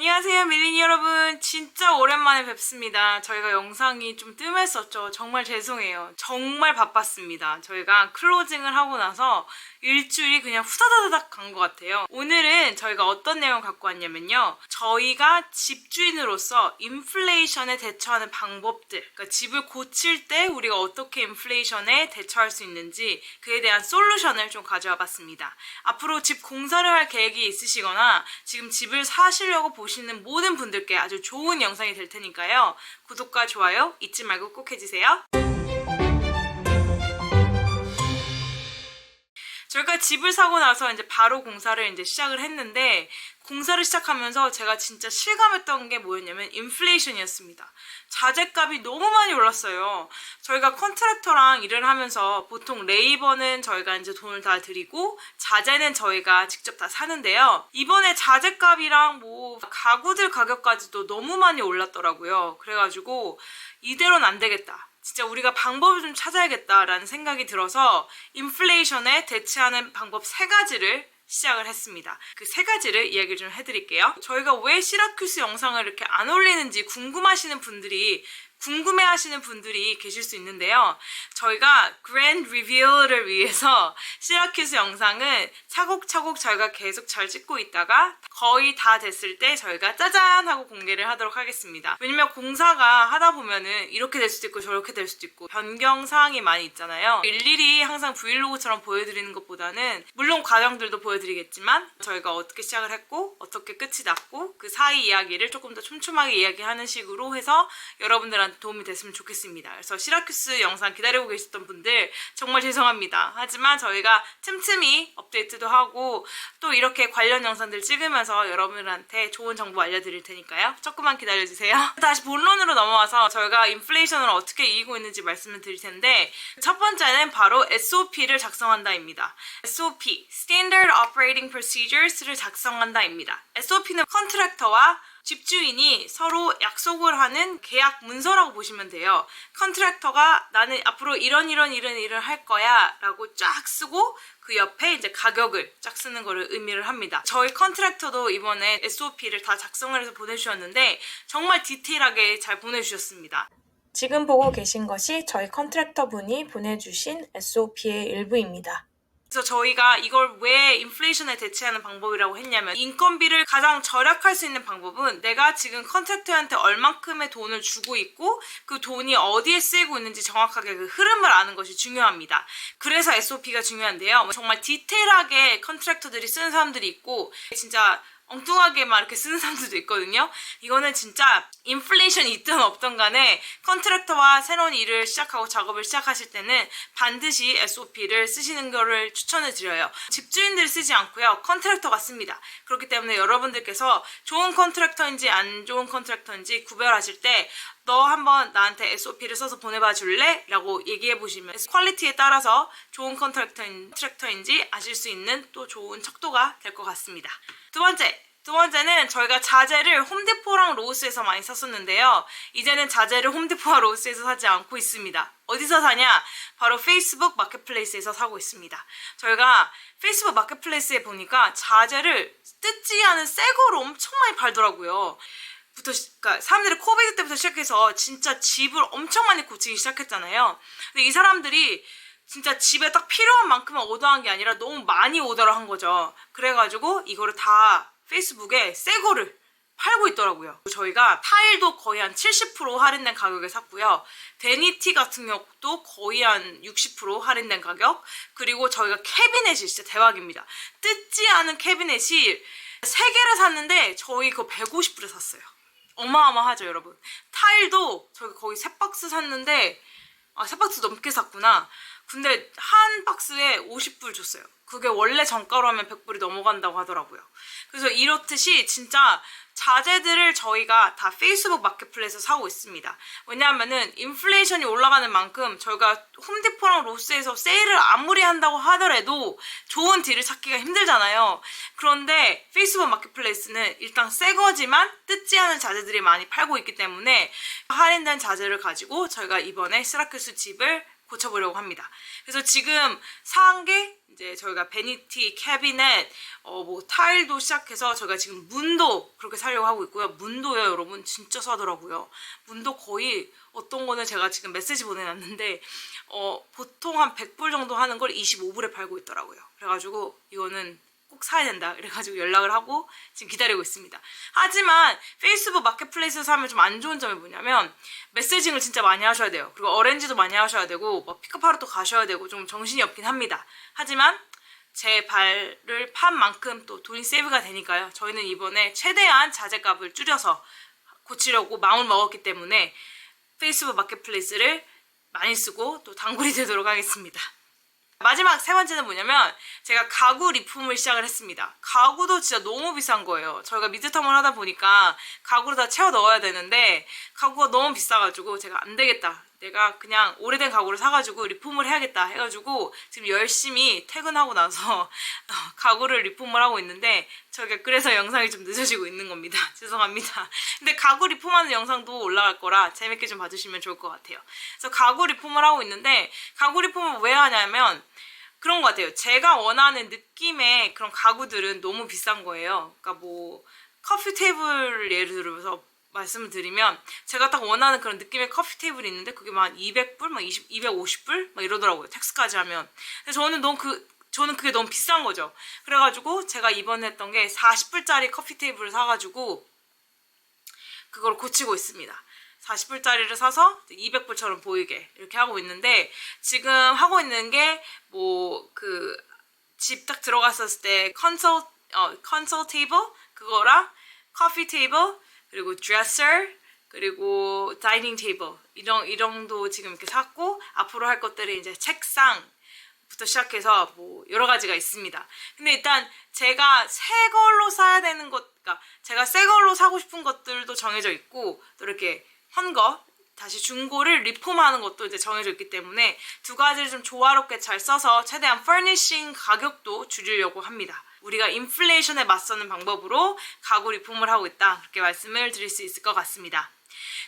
안녕하세요 밀리니 여러분. 진짜 오랜만에 뵙습니다. 저희가 영상이 좀 뜸했었죠. 정말 죄송해요. 정말 바빴습니다. 저희가 클로징을 하고 나서 일주일이 그냥 후다다다닥 간 것 같아요 오늘은 저희가 어떤 내용을 갖고 왔냐면요 저희가 집주인으로서 인플레이션에 대처하는 방법들 그러니까 집을 고칠 때 우리가 어떻게 인플레이션에 대처할 수 있는지 그에 대한 솔루션을 좀 가져와 봤습니다 앞으로 집 공사를 할 계획이 있으시거나 지금 집을 사시려고 보시는 모든 분들께 아주 좋은 영상이 될 테니까요. 구독과 좋아요 잊지 말고 꼭 해주세요. 저희가 집을 사고 나서 이제 바로 공사를 이제 시작을 했는데 공사를 시작하면서 제가 진짜 실감했던 게 뭐였냐면 인플레이션이었습니다. 자재값이 너무 많이 올랐어요. 저희가 컨트랙터랑 일을 하면서 보통 레이버는 저희가 이제 돈을 다 드리고 자재는 저희가 직접 다 사는데요. 이번에 자재값이랑 뭐 가구들 가격까지도 너무 많이 올랐더라고요. 그래가지고 이대로는 안 되겠다. 진짜 우리가 방법을 좀 찾아야겠다라는 생각이 들어서 인플레이션에 대처하는 방법 세 가지를 시작을 했습니다. 그 세 가지를 이야기를 좀 해드릴게요. 저희가 왜 시라큐스 영상을 이렇게 안 올리는지 궁금하시는 분들이 궁금해 하시는 분들이 계실 수 있는데요. 저희가 그랜드 리뷰를 위해서 시라큐스 영상은 차곡차곡 저희가 계속 잘 찍고 있다가 거의 다 됐을 때 저희가 짜잔 하고 공개를 하도록 하겠습니다. 왜냐면 공사가 하다 보면은 이렇게 될 수도 있고 저렇게 될 수도 있고 변경 사항이 많이 있잖아요. 일일이 항상 브이로그처럼 보여드리는 것보다는 물론 과정들도 보여드리겠지만 저희가 어떻게 시작을 했고 어떻게 끝이 났고 그 사이 이야기를 조금 더 촘촘하게 이야기하는 식으로 해서 여러분들한테 도움이 됐으면 좋겠습니다. 그래서 시라큐스 영상 기다리고 계셨던 분들 정말 죄송합니다. 하지만 저희가 틈틈이 업데이트도 하고 또 이렇게 관련 영상들 찍으면서 여러분들한테 좋은 정보 알려드릴 테니까요. 조금만 기다려주세요. 다시 본론으로 넘어와서 저희가 인플레이션을 어떻게 이기고 있는지 말씀을 드릴 텐데 첫 번째는 바로 SOP를 작성한다입니다. SOP, Standard Operating Procedures를 작성한다입니다. SOP는 컨트랙터와 집주인이 서로 약속을 하는 계약 문서라고 보시면 돼요. 컨트랙터가 나는 앞으로 이런 이런 이런 일을 할 거야 라고 쫙 쓰고 그 옆에 이제 가격을 쫙 쓰는 거를 의미를 합니다. 저희 컨트랙터도 이번에 SOP를 다 작성을 해서 보내주셨는데 정말 디테일하게 잘 보내주셨습니다. 지금 보고 계신 것이 저희 컨트랙터 분이 보내주신 SOP의 일부입니다. 그래서 저희가 이걸 왜 인플레이션에 대체하는 방법이라고 했냐면 인건비를 가장 절약할 수 있는 방법은 내가 지금 컨트랙터한테 얼만큼의 돈을 주고 있고 그 돈이 어디에 쓰이고 있는지 정확하게 그 흐름을 아는 것이 중요합니다. 그래서 SOP가 중요한데요. 정말 디테일하게 컨트랙터들이 쓰는 사람들이 있고 진짜 엉뚱하게 막 이렇게 쓰는 사람들도 있거든요. 이거는 진짜 인플레이션이 있든 없든 간에 컨트랙터와 새로운 일을 시작하고 작업을 시작하실 때는 반드시 SOP를 쓰시는 거를 추천을 드려요. 집주인들이 쓰지 않고요. 컨트랙터가 씁니다. 그렇기 때문에 여러분들께서 좋은 컨트랙터인지 안 좋은 컨트랙터인지 구별하실 때 너 한번 나한테 SOP를 써서 보내봐 줄래? 라고 얘기해 보시면 퀄리티에 따라서 좋은 컨트랙터인, 트랙터인지 아실 수 있는 또 좋은 척도가 될 것 같습니다. 두 번째, 두 번째는 저희가 자재를 홈디포랑 로스에서 많이 샀었는데요. 이제는 자재를 홈디포와 로스에서 사지 않고 있습니다. 어디서 사냐? 바로 페이스북 마켓플레이스에서 사고 있습니다. 저희가 페이스북 마켓플레이스에 보니까 자재를 뜯지 않은 새 거로 엄청 많이 팔더라고요. 부터 시- 그러니까 사람들이 코비드 때부터 시작해서 진짜 집을 엄청 많이 고치기 시작했잖아요. 근데 이 사람들이 진짜 집에 딱 필요한 만큼만 오더한 게 아니라 너무 많이 오더를 한 거죠. 그래가지고 이거를 다 페이스북에 새 거를 팔고 있더라고요. 저희가 타일도 거의 한 70% 할인된 가격에 샀고요. 데니티 같은 경우도 거의 한 60% 할인된 가격. 그리고 저희가 캐비넷이 진짜 대박입니다. 뜯지 않은 캐비넷이 3개를 샀는데 저희 그거 150불에 샀어요. 어마어마하죠, 여러분. 타일도 저희가 거의 3박스 샀는데 아, 3박스 넘게 샀구나. 근데 한 박스에 50불 줬어요. 그게 원래 정가로 하면 100불이 넘어간다고 하더라고요. 그래서 이렇듯이 진짜 자재들을 저희가 다 페이스북 마켓플레이스에서 사고 있습니다. 왜냐하면은 인플레이션이 올라가는 만큼 저희가 홈디포랑 로스에서 세일을 아무리 한다고 하더라도 좋은 딜을 찾기가 힘들잖아요. 그런데 페이스북 마켓플레이스는 일단 새 거지만 뜯지 않은 자재들이 많이 팔고 있기 때문에 할인된 자재를 가지고 저희가 이번에 스라큐스 집을 고쳐보려고 합니다. 그래서 지금 사한 게 이제 저희가 베니티, 캐비넷, 어 뭐 타일도 시작해서 저희가 지금 문도 그렇게 살려고 하고 있고요. 문도요, 여러분 진짜 싸더라고요. 문도 거의 어떤 거는 제가 지금 메시지 보내놨는데 어 보통 한 100불 정도 하는 걸 25불에 팔고 있더라고요. 그래가지고 이거는 꼭 사야 된다. 그래가지고 연락을 하고 지금 기다리고 있습니다. 하지만 페이스북 마켓플레이스에서 하면 좀 안 좋은 점이 뭐냐면 메시징을 진짜 많이 하셔야 돼요. 그리고 어렌지도 많이 하셔야 되고 뭐 픽업하러 또 가셔야 되고 좀 정신이 없긴 합니다. 하지만 제 발을 판 만큼 또 돈이 세이브가 되니까요. 저희는 이번에 최대한 자재값을 줄여서 고치려고 마음을 먹었기 때문에 페이스북 마켓플레이스를 많이 쓰고 또 단골이 되도록 하겠습니다. 마지막 세 번째는 뭐냐면 제가 가구 리폼을 시작을 했습니다. 가구도 진짜 너무 비싼 거예요. 저희가 미드텀을 하다 보니까 가구를 다 채워 넣어야 되는데 가구가 너무 비싸가지고 제가 안 되겠다. 내가 그냥 오래된 가구를 사가지고 리폼을 해야겠다 해가지고 지금 열심히 퇴근하고 나서 가구를 리폼을 하고 있는데 저희가 그래서 영상이 좀 늦어지고 있는 겁니다. 죄송합니다. 근데 가구 리폼하는 영상도 올라갈 거라 재밌게 좀 봐주시면 좋을 것 같아요. 그래서 가구 리폼을 하고 있는데 가구 리폼을 왜 하냐면 그런 것 같아요. 제가 원하는 느낌의 그런 가구들은 너무 비싼 거예요. 그러니까 뭐 커피 테이블 예를 들어서 말씀을 드리면 제가 딱 원하는 그런 느낌의 커피 테이블이 있는데 그게 막 200불, 막 20, 250불 막 이러더라고요. 텍스까지 하면. 근데 저는 너무 그 저는 그게 너무 비싼 거죠. 그래가지고 제가 이번에 했던 게 40불짜리 커피 테이블을 사가지고 그걸 고치고 있습니다. 40불짜리를 사서 200불처럼 보이게 이렇게 하고 있는데 지금 하고 있는 게 뭐 그 집 딱 들어갔었을 때 컨설 어 컨설 테이블 그거랑 커피 테이블 그리고 드레서 그리고 다이닝 테이블 이런 이 정도 지금 이렇게 샀고 앞으로 할 것들이 이제 책상 부터 시작해서 뭐 여러 가지가 있습니다. 근데 일단 제가 새 걸로 사야 되는 것, 그러니까 제가 새 걸로 사고 싶은 것들도 정해져 있고 또 이렇게 헌 거, 다시 중고를 리폼하는 것도 이제 정해져 있기 때문에 두 가지를 좀 조화롭게 잘 써서 최대한 퍼니싱 가격도 줄이려고 합니다. 우리가 인플레이션에 맞서는 방법으로 가구 리폼을 하고 있다. 그렇게 말씀을 드릴 수 있을 것 같습니다.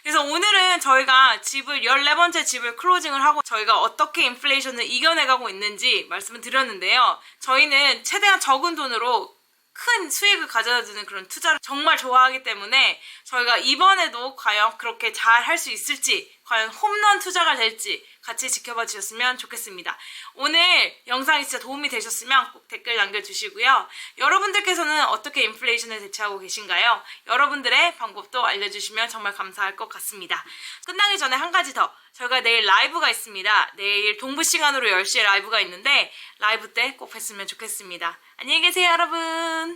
그래서 오늘은 저희가 집을 14번째 집을 클로징을 하고 저희가 어떻게 인플레이션을 이겨내가고 있는지 말씀을 드렸는데요. 저희는 최대한 적은 돈으로 큰 수익을 가져다 주는 그런 투자를 정말 좋아하기 때문에 저희가 이번에도 과연 그렇게 잘 할 수 있을지 과연 홈런 투자가 될지 같이 지켜봐 주셨으면 좋겠습니다. 오늘 영상이 진짜 도움이 되셨으면 꼭 댓글 남겨주시고요. 여러분들께서는 어떻게 인플레이션을 대처하고 계신가요? 여러분들의 방법도 알려주시면 정말 감사할 것 같습니다. 끝나기 전에 한 가지 더. 저희가 내일 라이브가 있습니다. 내일 동부 시간으로 10시에 라이브가 있는데 라이브 때 꼭 뵀으면 좋겠습니다. 안녕히 계세요, 여러분.